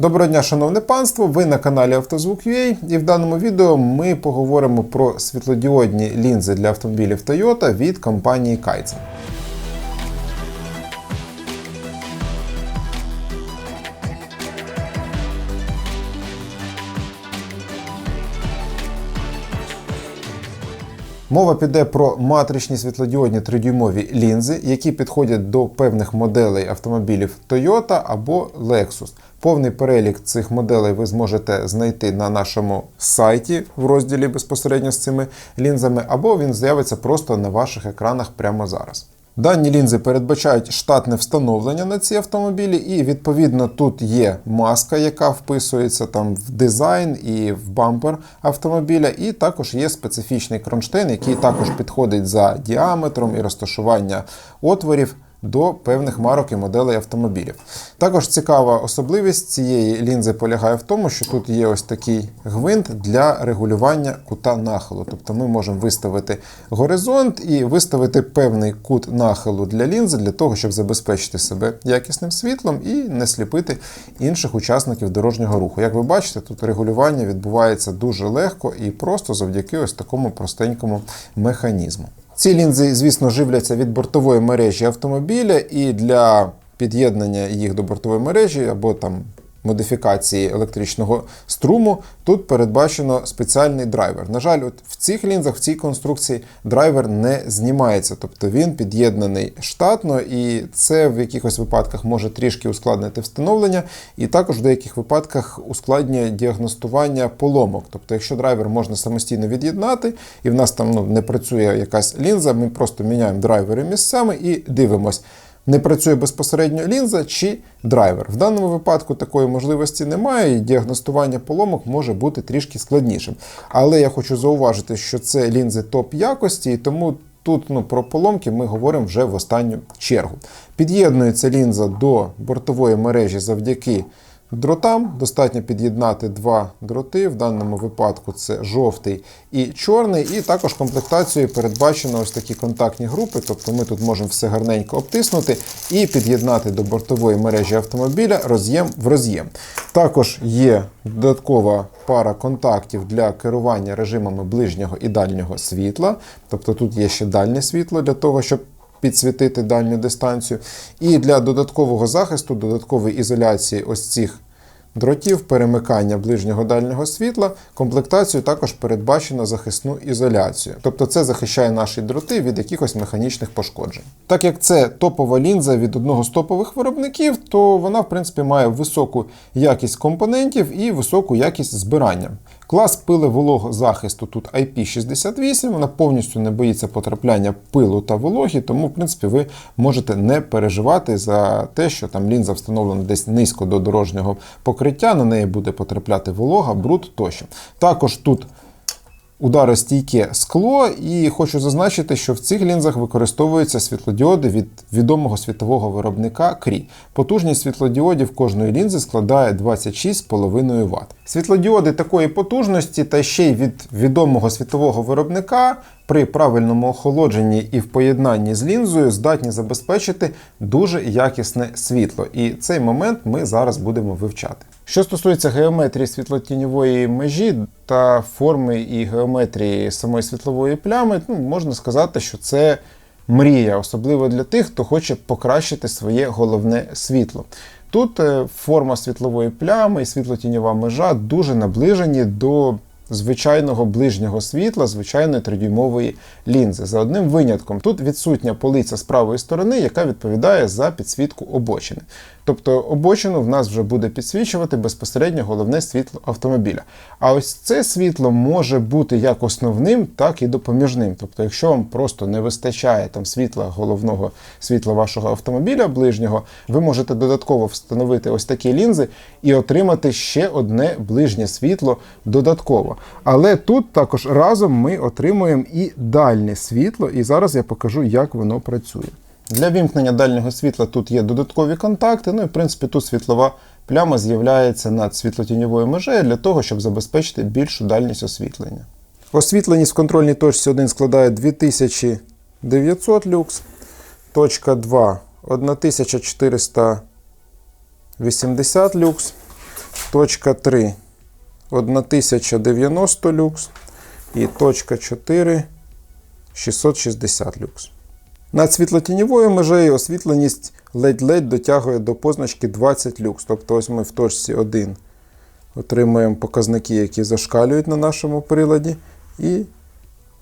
Доброго дня, шановне панство! Ви на каналі Автозвук.ua і в даному відео ми поговоримо про світлодіодні лінзи для автомобілів Toyota від компанії Kaizen. Мова піде про матричні світлодіодні тридюймові лінзи, які підходять до певних моделей автомобілів Toyota або Lexus. Повний перелік цих моделей ви зможете знайти на нашому сайті в розділі безпосередньо з цими лінзами, або він з'явиться просто на ваших екранах прямо зараз. Дані лінзи передбачають штатне встановлення на ці автомобілі, і відповідно тут є маска, яка вписується там в дизайн і в бампер автомобіля, і також є специфічний кронштейн, який також підходить за діаметром і розташування отворів до певних марок і моделей автомобілів. Також цікава особливість цієї лінзи полягає в тому, що тут є ось такий гвинт для регулювання кута нахилу. Тобто ми можемо виставити горизонт і виставити певний кут нахилу для лінзи для того, щоб забезпечити себе якісним світлом і не сліпити інших учасників дорожнього руху. Як ви бачите, тут регулювання відбувається дуже легко і просто завдяки ось такому простенькому механізму. Ці лінзи, звісно, живляться від бортової мережі автомобіля, і для під'єднання їх до бортової мережі або там модифікації електричного струму тут передбачено спеціальний драйвер. На жаль, от в цих лінзах, в цій конструкції драйвер не знімається, тобто він під'єднаний штатно, і це в якихось випадках може трішки ускладнити встановлення, і також в деяких випадках ускладнює діагностування поломок. Тобто, якщо драйвер можна самостійно від'єднати, і в нас там ну, не працює якась лінза, ми просто міняємо драйвери місцями і дивимось не працює безпосередньо лінза чи драйвер. В даному випадку такої можливості немає, і діагностування поломок може бути трішки складнішим. Але я хочу зауважити, що це лінзи топ якості, і тому тут ну, про поломки ми говоримо вже в останню чергу. Під'єднується лінза до бортової мережі завдяки. Дротам достатньо під'єднати два дроти. В даному випадку це жовтий і чорний. І також комплектацією передбачено ось такі контактні групи. Тобто ми тут можемо все гарненько обтиснути і під'єднати до бортової мережі автомобіля роз'єм в роз'єм. Також є додаткова пара контактів для керування режимами ближнього і дальнього світла. Тобто тут є ще дальнє світло для того, щоб підсвітити дальню дистанцію. І для додаткового захисту, додаткової ізоляції ось цих дротів, перемикання ближнього дальнього світла, комплектацію також передбачено захисну ізоляцію. Тобто це захищає наші дроти від якихось механічних пошкоджень. Так як це топова лінза від одного з топових виробників, то вона, в принципі, має високу якість компонентів і високу якість збирання. Клас пилевологозахисту тут IP68, вона повністю не боїться потрапляння пилу та вологі, тому, в принципі, ви можете не переживати за те, що там лінза встановлена десь низько до дорожнього покриття, на неї буде потрапляти волога, бруд тощо. Також тут ударостійке скло, і хочу зазначити, що в цих лінзах використовуються світлодіоди від відомого світового виробника Cree. Потужність світлодіодів кожної лінзи складає 26,5 Вт. Світлодіоди такої потужності та ще й від відомого світового виробника при правильному охолодженні і в поєднанні з лінзою здатні забезпечити дуже якісне світло. І цей момент ми зараз будемо вивчати. Що стосується геометрії світлотіньової межі та форми і геометрії самої світлової плями, ну, можна сказати, що це мрія, особливо для тих, хто хоче покращити своє головне світло. Тут е, форма світлової плями і світлотіньова межа дуже наближені до звичайного ближнього світла, звичайної тридюймової лінзи. За одним винятком, тут відсутня полиця з правої сторони, яка відповідає за підсвітку обочини. Тобто обочину в нас вже буде підсвічувати безпосередньо головне світло автомобіля. А ось це світло може бути як основним, так і допоміжним. Тобто, якщо вам просто не вистачає там світла головного світла вашого автомобіля ближнього, ви можете додатково встановити ось такі лінзи і отримати ще одне ближнє світло додатково. Але тут також разом ми отримуємо і дальнє світло, і зараз я покажу, як воно працює. Для вімкнення дальнього світла тут є додаткові контакти. Ну і в принципі тут світлова пляма з'являється над світлотіньовою межею для того, щоб забезпечити більшу дальність освітлення. Освітленість в контрольній точці 1 складає 2900 люкс, точка 2 1480 люкс. точка 3 1090 люкс і точка 4 660 люкс. Над світлотіньовою межею освітленість ледь-ледь дотягує до позначки 20 люкс. Тобто ось ми в точці 1 отримуємо показники, які зашкалюють на нашому приладі. І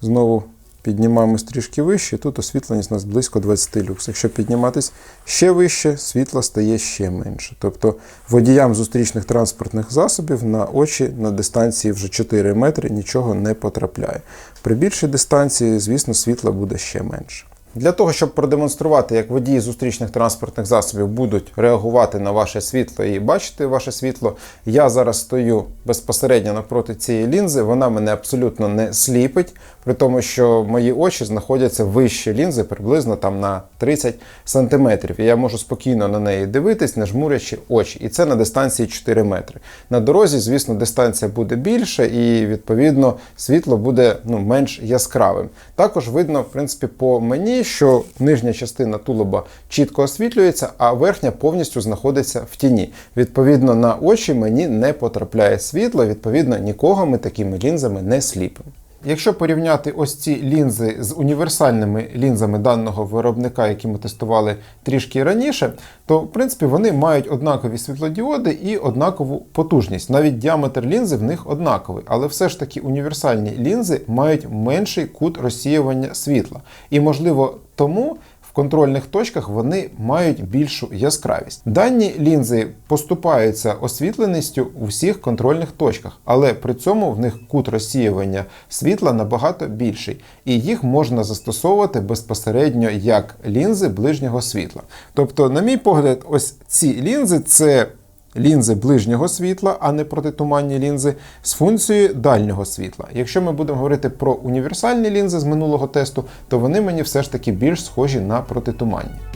знову піднімаємось трішки вище. Тут освітленість у нас близько 20 люкс. Якщо підніматись ще вище, світла стає ще менше. Тобто водіям зустрічних транспортних засобів на очі на дистанції вже 4 метри нічого не потрапляє. При більшій дистанції, звісно, світла буде ще менше. Для того, щоб продемонструвати, як водії зустрічних транспортних засобів будуть реагувати на ваше світло і бачити ваше світло, я зараз стою безпосередньо напроти цієї лінзи. Вона мене абсолютно не сліпить, при тому, що мої очі знаходяться вище лінзи, приблизно там на 30 см. І я можу спокійно на неї дивитись, не жмурячи очі. І це на дистанції 4 метри. На дорозі, звісно, дистанція буде більше, і відповідно світло буде ну, менш яскравим. Також видно, в принципі, по мені, що нижня частина тулуба чітко освітлюється, а верхня повністю знаходиться в тіні. Відповідно, на очі мені не потрапляє світло, відповідно, нікого ми такими лінзами не сліпимо. Якщо порівняти ось ці лінзи з універсальними лінзами даного виробника, які ми тестували трішки раніше, то в принципі вони мають однакові світлодіоди і однакову потужність. Навіть діаметр лінзи в них однаковий, але все ж таки універсальні лінзи мають менший кут розсіювання світла. І можливо тому. Контрольних точках вони мають більшу яскравість. Дані лінзи поступаються освітленістю у всіх контрольних точках, але при цьому в них кут розсіювання світла набагато більший, і їх можна застосовувати безпосередньо як лінзи ближнього світла. Тобто, на мій погляд, ось ці лінзи це лінзи ближнього світла, а не протитуманні лінзи, з функцією дальнього світла. Якщо ми будемо говорити про універсальні лінзи з минулого тесту, то вони мені все ж таки більш схожі на протитуманні.